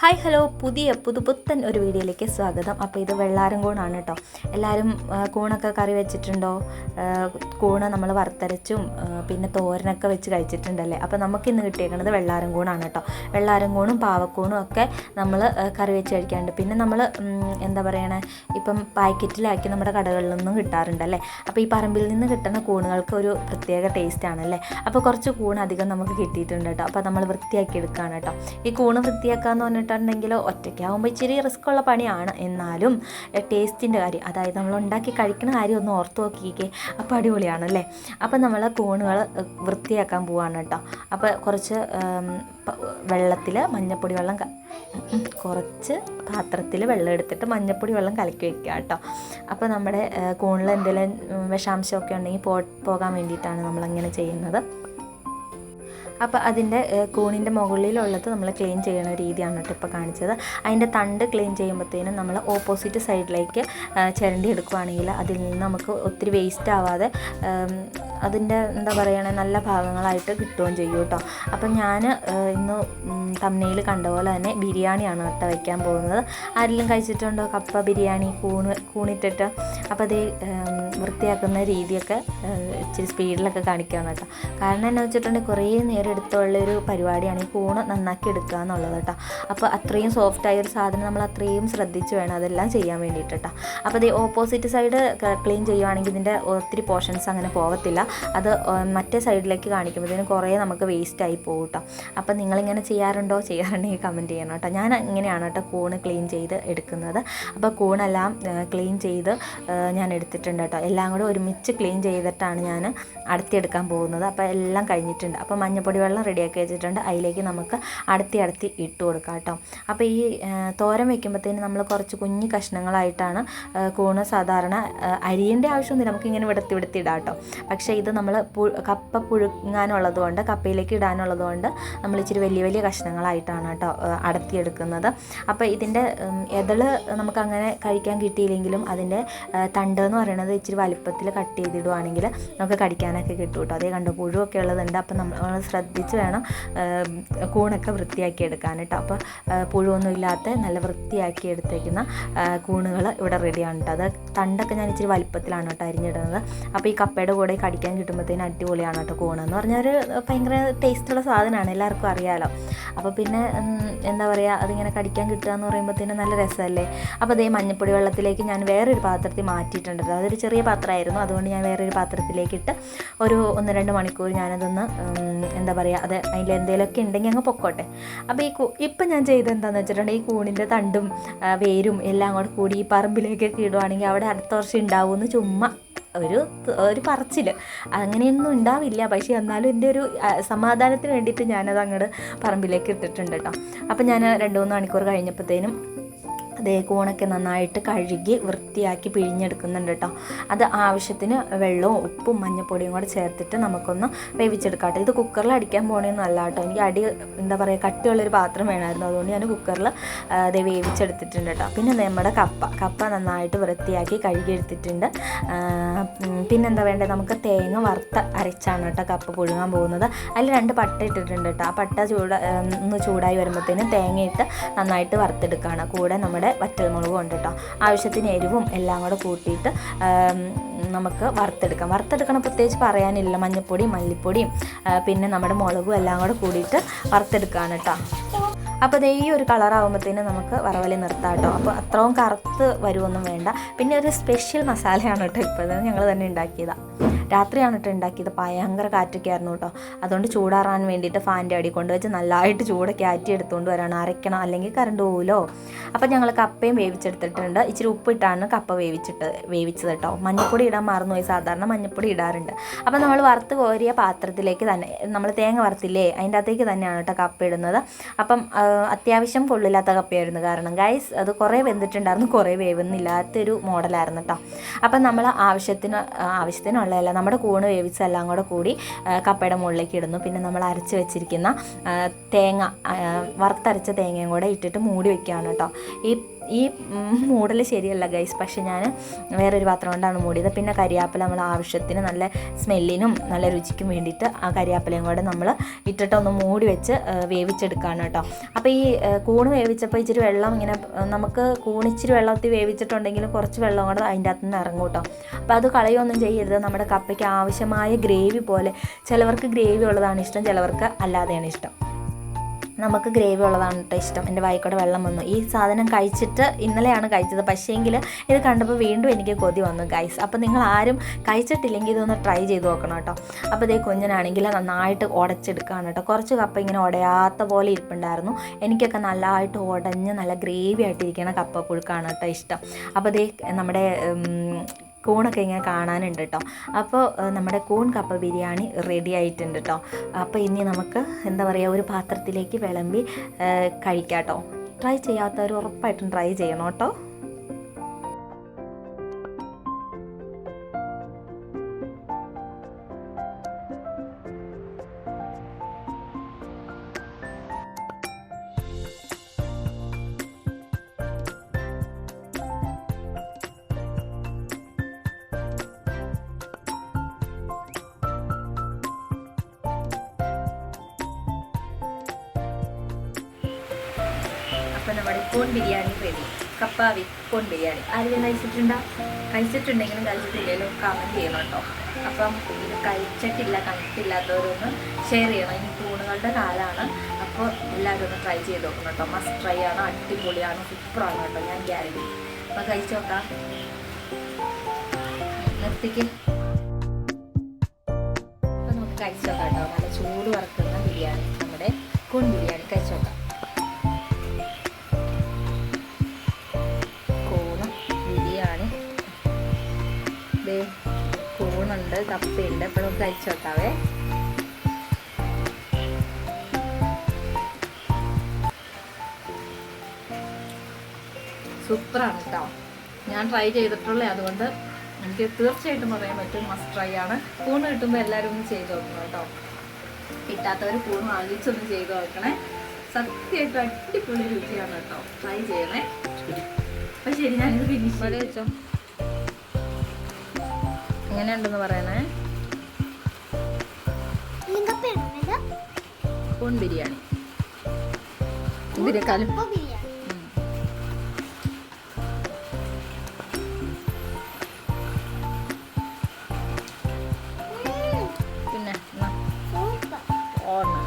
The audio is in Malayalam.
ഹായ് ഹലോ പുതിയ പുതുപുത്തൻ ഒരു വീഡിയോയിലേക്ക് സ്വാഗതം. അപ്പോൾ ഇത് വെള്ളാരം കൂണാണ് കേട്ടോ എല്ലാവരും കൂണൊക്കെ കറി വെച്ചിട്ടുണ്ടോ? കൂണ് നമ്മൾ വറുത്തരച്ചും പിന്നെ തോരനൊക്കെ വെച്ച് കഴിച്ചിട്ടുണ്ടല്ലേ? അപ്പോൾ നമുക്ക് ഇന്ന് കിട്ടിയേക്കുന്നത് വെള്ളാരം കൂണാണ് കേട്ടോ വെള്ളാരം കൂണും പാവക്കൂണും ഒക്കെ നമ്മൾ കറി വെച്ച് കഴിക്കാറുണ്ട്. പിന്നെ നമ്മൾ എന്താ പറയണേ ഇപ്പം പാക്കറ്റിലാക്കി നമ്മുടെ കടകളിൽ നിന്നും കിട്ടാറുണ്ടല്ലേ? അപ്പോൾ ഈ പറമ്പിൽ നിന്ന് കിട്ടുന്ന കൂണുകൾക്ക് ഒരു പ്രത്യേക ടേസ്റ്റ് ആണല്ലേ? അപ്പോൾ കുറച്ച് കൂണ് അധികം നമുക്ക് കിട്ടിയിട്ടുണ്ട് കേട്ടോ അപ്പോൾ നമ്മൾ വൃത്തിയാക്കി എടുക്കുകയാണ് കേട്ടോ ഈ കൂണ് വൃത്തിയാക്കാന്ന് പറഞ്ഞിട്ടുണ്ടെങ്കിൽ ഒറ്റയ്ക്കാവുമ്പോൾ ഇച്ചിരി റിസ്ക് ഉള്ള പണിയാണ്. എന്നാലും ടേസ്റ്റിന്റെ കാര്യം അതായത് നമ്മൾ ഉണ്ടാക്കി കഴിക്കുന്ന കാര്യം ഒന്ന് ഓർത്ത് നോക്കിക്കേ. അപ്പോൾ അടിപൊളിയാണല്ലേ? അപ്പോൾ നമ്മൾ കൂണുകൾ വൃത്തിയാക്കാൻ പോവാണ് കേട്ടോ. അപ്പോൾ കുറച്ച് വെള്ളത്തിൽ മഞ്ഞപ്പൊടി വെള്ളം കുറച്ച് പാത്രത്തിൽ വെള്ളം എടുത്തിട്ട് മഞ്ഞപ്പൊടി വെള്ളം കലക്കി വെക്കുക കേട്ടോ. അപ്പോൾ നമ്മുടെ കൂണിൽ എന്തെങ്കിലും വിഷാംശമൊക്കെ ഉണ്ടെങ്കിൽ പോ പോകാൻ വേണ്ടിയിട്ടാണ് നമ്മളങ്ങനെ ചെയ്യുന്നത്. അപ്പോൾ അതിന്റെ കൂണിന്റെ മുകളിലുള്ളത് നമ്മൾ ക്ലീൻ ചെയ്യുന്ന രീതിയാണ് കേട്ടോ ഇപ്പോൾ കാണിച്ചത്. അതിന്റെ തണ്ട് ക്ലീൻ ചെയ്യുമ്പോഴത്തേനും നമ്മൾ ഓപ്പോസിറ്റ് സൈഡിലേക്ക് ചിരണ്ടി എടുക്കുകയാണെങ്കിൽ അതിൽ നിന്ന് നമുക്ക് ഒത്തിരി വേസ്റ്റ് ആവാതെ അതിന്റെ എന്താ പറയുക നല്ല ഭാഗങ്ങളായിട്ട് കിട്ടുകയും ചെയ്യും കേട്ടോ. അപ്പം ഞാൻ ഇന്ന് തമ്മയിൽ കണ്ട പോലെ തന്നെ ബിരിയാണിയാണ് കേട്ടോ വയ്ക്കാൻ പോകുന്നത്. ആരെങ്കിലും കഴിച്ചിട്ടുണ്ടോ കപ്പ ബിരിയാണി കൂണ് കൂണിട്ടിട്ട്? അപ്പോൾ അത് വൃത്തിയാക്കുന്ന രീതിയൊക്കെ ഇച്ചിരി സ്പീഡിലൊക്കെ കാണിക്കുകയാണ് കേട്ടോ. കാരണം എന്നു വെച്ചിട്ടുണ്ടെങ്കിൽ കുറേ നേരം എടുത്തുള്ള ഒരു പരിപാടിയാണ് ഈ കൂണ് നന്നാക്കി എടുക്കുക എന്നുള്ളത് കേട്ടോ. അപ്പോൾ അത്രയും സോഫ്റ്റായ ഒരു സാധനം നമ്മൾ അത്രയും ശ്രദ്ധിച്ച് വേണം അതെല്ലാം ചെയ്യാൻ വേണ്ടിയിട്ട് കേട്ടോ. അപ്പോൾ ഇത് ഓപ്പോസിറ്റ് സൈഡ് ക്ലീൻ ചെയ്യുവാണെങ്കിൽ ഇതിന്റെ ഒത്തിരി പോർഷൻസ് അങ്ങനെ പോകത്തില്ല അത് മറ്റേ സൈഡിലേക്ക് കാണിക്കുമ്പോഴത്തേനും കുറേ നമുക്ക് വേസ്റ്റ് ആയി പോകും കേട്ടോ അപ്പം നിങ്ങളിങ്ങനെ ചെയ്യാറുണ്ടോ? ചെയ്യാറുണ്ടെങ്കിൽ കമന്റ് ചെയ്യണം കേട്ടോ ഞാൻ ഇങ്ങനെയാണ് കേട്ടോ കൂണ് ക്ലീൻ ചെയ്ത് എടുക്കുന്നത്. അപ്പോൾ കൂണെല്ലാം ക്ലീൻ ചെയ്ത് ഞാൻ എടുത്തിട്ടുണ്ട് കേട്ടോ എല്ലാം കൂടെ ഒരുമിച്ച് ക്ലീൻ ചെയ്തിട്ടാണ് ഞാൻ അടത്തിയെടുക്കാൻ പോകുന്നത്. അപ്പോൾ എല്ലാം കഴിഞ്ഞിട്ടുണ്ട്. അപ്പോൾ മഞ്ഞപ്പൊടി വെള്ളം റെഡിയാക്കി വെച്ചിട്ടുണ്ട്. അതിലേക്ക് നമുക്ക് അടത്തി അടത്തി ഇട്ട് കൊടുക്കാം കേട്ടോ അപ്പോൾ ഈ തോരം വെക്കുമ്പോഴത്തേന് നമ്മൾ കുറച്ച് കുഞ്ഞു കഷ്ണങ്ങളായിട്ടാണ് കൂണ് സാധാരണ അരിയേണ്ട ആവശ്യമൊന്നുമില്ല. നമുക്ക് ഇങ്ങനെ വിടത്തി വിടത്തി ഇടാം കേട്ടോ പക്ഷേ ഇത് നമ്മൾ കപ്പ പുഴുങ്ങാനുള്ളത് കൊണ്ട് കപ്പയിലേക്ക് ഇടാനുള്ളത് കൊണ്ട് നമ്മൾ ഇച്ചിരി വലിയ വലിയ കഷ്ണങ്ങളായിട്ടാണ് കേട്ടോ അടത്തിയെടുക്കുന്നത് അപ്പോൾ ഇതിന്റെ എതൾ നമുക്ക് അങ്ങനെ കഴിക്കാൻ കിട്ടിയില്ലെങ്കിലും അതിന്റെ തണ്ട് എന്ന് പറയുന്നത് ഇച്ചിരി വലിപ്പത്തിൽ കട്ട് ചെയ്തിടുവാണെങ്കിൽ നമുക്ക് കടിക്കാനൊക്കെ കിട്ടും കേട്ടോ അതേ കണ്ടോ പുഴുവൊക്കെ ഉള്ളതുണ്ട്. അപ്പോൾ നമ്മൾ ശ്രദ്ധിച്ച് വേണം കൂണൊക്കെ വൃത്തിയാക്കി എടുക്കാൻ കേട്ടോ. അപ്പോൾ പുഴുവൊന്നും ഇല്ലാത്ത നല്ല വൃത്തിയാക്കി എടുത്തേക്കുന്ന കൂണുകൾ ഇവിടെ റെഡിയാണ് കേട്ടോ. അത് തണ്ടൊക്കെ ഞാൻ ഇച്ചിരി വലിപ്പത്തിലാണ് കേട്ടോ അരിഞ്ഞിടുന്നത്. അപ്പോൾ ഈ കപ്പയുടെ കൂടെ കടിക്കാൻ കിട്ടുമ്പോഴത്തേന് അടിപൊളിയാണ് കേട്ടോ കൂണ് എന്ന് പറഞ്ഞാൽ ഒരു ഭയങ്കര ടേസ്റ്റുള്ള സാധനമാണ് എല്ലാവർക്കും അറിയാമല്ലോ അപ്പോൾ പിന്നെ എന്താ പറയുക അതിങ്ങനെ കടിക്കാൻ കിട്ടുക എന്ന് പറയുമ്പോഴത്തേന് നല്ല രസമല്ലേ? അപ്പോൾ അതേ മഞ്ഞപ്പൊടി വെള്ളത്തിലേക്ക് ഞാൻ വേറൊരു പാത്രത്തിൽ മാറ്റിയിട്ടുണ്ട് അതൊരു ചെറിയ പാത്രമായിരുന്നു അതുകൊണ്ട് ഞാൻ വേറൊരു പാത്രത്തിലേക്ക് ഇട്ട് ഒരു ഒന്ന് രണ്ട് മണിക്കൂർ ഞാനതൊന്ന് എന്താ പറയുക അത് അതിൽ എന്തെങ്കിലുമൊക്കെ ഉണ്ടെങ്കിൽ അങ്ങ് പൊക്കോട്ടെ. അപ്പോൾ ഈ ഇപ്പം ഞാൻ ചെയ്തത് എന്താണെന്ന് വെച്ചിട്ടുണ്ടെങ്കിൽ ഈ കൂണിന്റെ തണ്ടും വേരും എല്ലാം കൂടെ കൂടി ഈ പറമ്പിലേക്കൊക്കെ ഇടുവാണെങ്കിൽ അവിടെ അടുത്ത വർഷം ഉണ്ടാവുമെന്ന് ചുമ്മാ ഒരു ഒരു പറച്ചിൽ അങ്ങനെയൊന്നും ഉണ്ടാവില്ല. പക്ഷേ എന്നാലും എന്റെ ഒരു സമാധാനത്തിന് വേണ്ടിയിട്ട് ഞാനത് അങ്ങോട്ട് പറമ്പിലേക്ക് ഇട്ടിട്ടുണ്ട് കേട്ടോ അപ്പം ഞാൻ രണ്ട് മൂന്ന് മണിക്കൂർ കഴിഞ്ഞപ്പോഴത്തേനും അതേ നന്നായിട്ട് കഴുകി വൃത്തിയാക്കി പിഴിഞ്ഞെടുക്കുന്നുണ്ട് കേട്ടോ അത് ആവശ്യത്തിന് വെള്ളവും ഉപ്പും മഞ്ഞപ്പൊടിയും കൂടെ ചേർത്തിട്ട് നമുക്കൊന്ന് വേവിച്ചെടുക്കാം ഇത് കുക്കറിൽ അടിക്കാൻ പോകണമെന്നല്ല നല്ല കേട്ടോ എനിക്ക് അടി എന്താ പറയുക കട്ടിയുള്ളൊരു പാത്രം വേണമായിരുന്നു. അതുകൊണ്ട് ഞാൻ കുക്കറിൽ അത് വേവിച്ചെടുത്തിട്ടുണ്ട് കേട്ടോ പിന്നെ നമ്മുടെ കപ്പ. കപ്പ നന്നായിട്ട് വൃത്തിയാക്കി കഴുകിയെടുത്തിട്ടുണ്ട്. പിന്നെന്താ വേണ്ടത് നമുക്ക് തേങ്ങ വറുത്ത അരച്ചാണ് കേട്ടോ കപ്പ പുഴുങ്ങാൻ പോകുന്നത്. അതിൽ രണ്ട് പട്ട ഇട്ടിട്ടുണ്ട് കേട്ടോ ആ പട്ട ചൂട് ഒന്ന് ചൂടായി വരുമ്പോഴത്തേനും തേങ്ങയിട്ട് നന്നായിട്ട് വറുത്തെടുക്കുകയാണ് കൂടെ നമ്മുടെ വറ്റൽമുളകും ഉണ്ട് കേട്ടോ. ആവശ്യത്തിന് എരിവും എല്ലാം കൂടെ കൂട്ടിയിട്ട് നമുക്ക് വറുത്തെടുക്കാം. വറുത്തെടുക്കണം പ്രത്യേകിച്ച് പറയാനില്ല. മഞ്ഞൾപ്പൊടിയും മല്ലിപ്പൊടിയും പിന്നെ നമ്മുടെ മുളകും എല്ലാം കൂടെ കൂടിയിട്ട് വറുത്തെടുക്കുകയാണ് കേട്ടോ. അപ്പോൾ ഈ ഒരു കളറാകുമ്പോഴത്തേനും നമുക്ക് വറവലി നിർത്താം കേട്ടോ. അപ്പോൾ അത്രയും കറുത്ത് വരുമൊന്നും വേണ്ട. പിന്നെ ഒരു സ്പെഷ്യൽ മസാലയാണ് കേട്ടോ ഇപ്പോൾ ഞങ്ങൾ തന്നെ ഉണ്ടാക്കിയതാണ് രാത്രിയാണ് കേട്ടോ ഉണ്ടാക്കിയത്. ഭയങ്കര കാറ്റൊക്കെ ആയിരുന്നു കേട്ടോ. അതുകൊണ്ട് ചൂടാറാൻ വേണ്ടിയിട്ട് ഫാന്റെ അടി കൊണ്ടുവച്ച് നല്ലതായിട്ട് ചൂടൊക്കെ ആറ്റി എടുത്തുകൊണ്ട് വരാണ്. അരയ്ക്കണം അല്ലെങ്കിൽ കറണ്ട് പോവുമല്ലോ അപ്പോൾ ഞങ്ങൾ കപ്പയും വേവിച്ചെടുത്തിട്ടുണ്ട്. ഇച്ചിരി ഉപ്പിട്ടാണ് കപ്പ വേവിച്ചിട്ട് വേവിച്ചത് കേട്ടോ. മഞ്ഞപ്പൊടി ഇടാൻ മറന്നുപോയി. സാധാരണ മഞ്ഞപ്പൊടി ഇടാറുണ്ട്. അപ്പോൾ നമ്മൾ വറുത്ത് കോരിയ പാത്രത്തിലേക്ക് തന്നെ നമ്മൾ തേങ്ങ വറുത്തില്ലേ അതിന്റെ അകത്തേക്ക് തന്നെയാണ് കേട്ടോ കപ്പ ഇടുന്നത്. അപ്പം അത്യാവശ്യം കൊള്ളില്ലാത്ത കപ്പയായിരുന്നു കാരണം ഗൈസ് അത് കുറേ വെന്തിട്ടുണ്ടായിരുന്നു കുറേ വേവുന്നില്ലാത്തൊരു മോഡലായിരുന്നു കേട്ടോ. അപ്പം നമ്മൾ ആവശ്യത്തിന് ആവശ്യത്തിനുള്ളതല്ല നമ്മുടെ കൂണ് വേവിച്ചെല്ലാം കൂടെ കൂടി ആ, കപ്പയുടെ മുകളിലേക്ക് ഇടുന്നു. പിന്നെ നമ്മൾ അരച്ച് വെച്ചിരിക്കുന്ന തേങ്ങ വറുത്തരച്ച തേങ്ങയും കൂടെ ഇട്ടിട്ട് മൂടി വെക്കുകയാണ് കേട്ടോ. ഈ ഈ മൂടൽ ശരിയല്ല ഗൈസ് പക്ഷേ ഞാൻ വേറൊരു പാത്രം കൊണ്ടാണ് മൂടിയത്. പിന്നെ കരിയാപ്പില നമ്മൾ ആവശ്യത്തിന് നല്ല സ്മെല്ലിനും നല്ല രുചിക്കും വേണ്ടിയിട്ട് ആ കരിയാപ്പിലയും കൂടെ നമ്മൾ ഇട്ടിട്ട് ഒന്ന് മൂടി വെച്ച് വേവിച്ചെടുക്കാണ് കേട്ടോ. അപ്പോൾ ഈ കൂണ് വേവിച്ചപ്പോൾ ഇച്ചിരി വെള്ളം ഇങ്ങനെ നമുക്ക് കൂണിച്ചിരി വെള്ളത്തിൽ വേവിച്ചിട്ടുണ്ടെങ്കിൽ കുറച്ച് വെള്ളം കൂടെ അതിന്റെ അകത്ത് നിന്ന് ഇറങ്ങും കേട്ടോ. അപ്പോൾ അത് കളയൊന്നും ചെയ്യരുത്. നമ്മുടെ കപ്പയ്ക്ക് ആവശ്യമായ ഗ്രേവി പോലെ ചിലവർക്ക് ഗ്രേവി ഉള്ളതാണ് ഇഷ്ടം ചിലവർക്ക് അല്ലാതെയാണ് ഇഷ്ടം. നമുക്ക് ഗ്രേവി ഉള്ളതാണ് കേട്ടോ ഇഷ്ടം. എന്റെ വായിക്കൂടെ വെള്ളം വന്നു. ഈ സാധനം കഴിച്ചിട്ട് ഇന്നലെയാണ് കഴിച്ചത്. പക്ഷേങ്കിൽ ഇത് കണ്ടപ്പോൾ വീണ്ടും എനിക്ക് കൊതി വന്നു ഗൈസ് അപ്പോൾ നിങ്ങൾ ആരും കഴിച്ചിട്ടില്ലെങ്കിൽ ഇതൊന്ന് ട്രൈ ചെയ്ത് നോക്കണം കേട്ടോ അപ്പോൾ ഇതേ കുഞ്ഞിനാണെങ്കിൽ നന്നായിട്ട് ഉടച്ചെടുക്കുകയാണ് കേട്ടോ കുറച്ച് കപ്പ ഇങ്ങനെ ഉടയാത്ത പോലെ ഇരിപ്പുണ്ടായിരുന്നു. എനിക്കൊക്കെ നല്ലതായിട്ട് ഉടഞ്ഞ് നല്ല ഗ്രേവി ആയിട്ടിരിക്കുന്ന കപ്പ പുഴുക്കാണ് കേട്ടോ ഇഷ്ടം. അപ്പോൾ ഇതേ നമ്മുടെ കൂണൊക്കെ ഇങ്ങനെ കാണാനുണ്ട് കേട്ടോ അപ്പോൾ നമ്മുടെ കൂൺ കപ്പ ബിരിയാണി റെഡി ആയിട്ടുണ്ട് കേട്ടോ അപ്പോൾ ഇനി നമുക്ക് എന്താ പറയുക ഒരു പാത്രത്തിലേക്ക് വിളമ്പി കഴിക്കാം കേട്ടോ ട്രൈ ചെയ്യാത്തവർ ഉറപ്പായിട്ടും ട്രൈ ചെയ്യണം കേട്ടോ അപ്പോൾ നമ്മുടെ കോൺ ബിരിയാണി റെഡി. കപ്പാവി കോൺ ബിരിയാണി. ആരെങ്കിലും കഴിച്ചിട്ടുണ്ടോ? കഴിച്ചിട്ടുണ്ടെങ്കിലും കഴിച്ചിട്ടില്ലെങ്കിലും കമന്റ് ചെയ്യണം കേട്ടോ. അപ്പം ഇത് കഴിച്ചിട്ടില്ല കണ്ടിട്ടില്ലാത്തവരൊന്ന് ഷെയർ ചെയ്യണം. ഇനി കൂണുകളുടെ കാലമാണ് അപ്പോൾ എല്ലാവരും ഒന്ന് ട്രൈ ചെയ്ത് നോക്കണം കേട്ടോ. മസ്റ്റ് ട്രൈ ആണ്. അടിപൊളിയാണ്. സൂപ്പറാണ് കേട്ടോ. ഞാൻ ഗ്യാരണ്ടി അപ്പം കഴിച്ചു നോക്കാം. നിർത്തിക്ക്. അപ്പം നമുക്ക് കഴിച്ചു നോക്കാം കേട്ടോ. നല്ല ചൂട് വറക്കുന്ന ബിരിയാണി. നമ്മുടെ കൂൺ ബിരിയാണി കഴിച്ചു നോക്കാം. കൂണുണ്ട് കപ്പയുണ്ട്. അപ്പോൾ നമുക്ക് നോക്കാവേ. സൂപ്പറാണ് കേട്ടോ. ഞാൻ ട്രൈ ചെയ്തിട്ടുള്ളേ. അതുകൊണ്ട് എനിക്ക് തീർച്ചയായിട്ടും പറയാൻ പറ്റും മസ്റ്റ് ട്രൈ ആണ്. കൂണ് കിട്ടുമ്പോൾ എല്ലാവരും ഒന്ന് ചെയ്ത് നോക്കണം കേട്ടോ. കിട്ടാത്തവർ കൂണ് വാങ്ങിച്ചൊന്ന് ചെയ്ത് നോക്കണേ. സത്യമായിട്ടും അടിപൊളി രുചിയാണ് കേട്ടോ. ട്രൈ ചെയ്യണേ. അപ്പം ശരി ഞാനിത് ഫിനിഷ് വെച്ചോ. എങ്ങനെയുണ്ടെന്ന് പറയണേ? പൂൺ ബിരിയാണി. പിന്നെ ഓർമ്മ.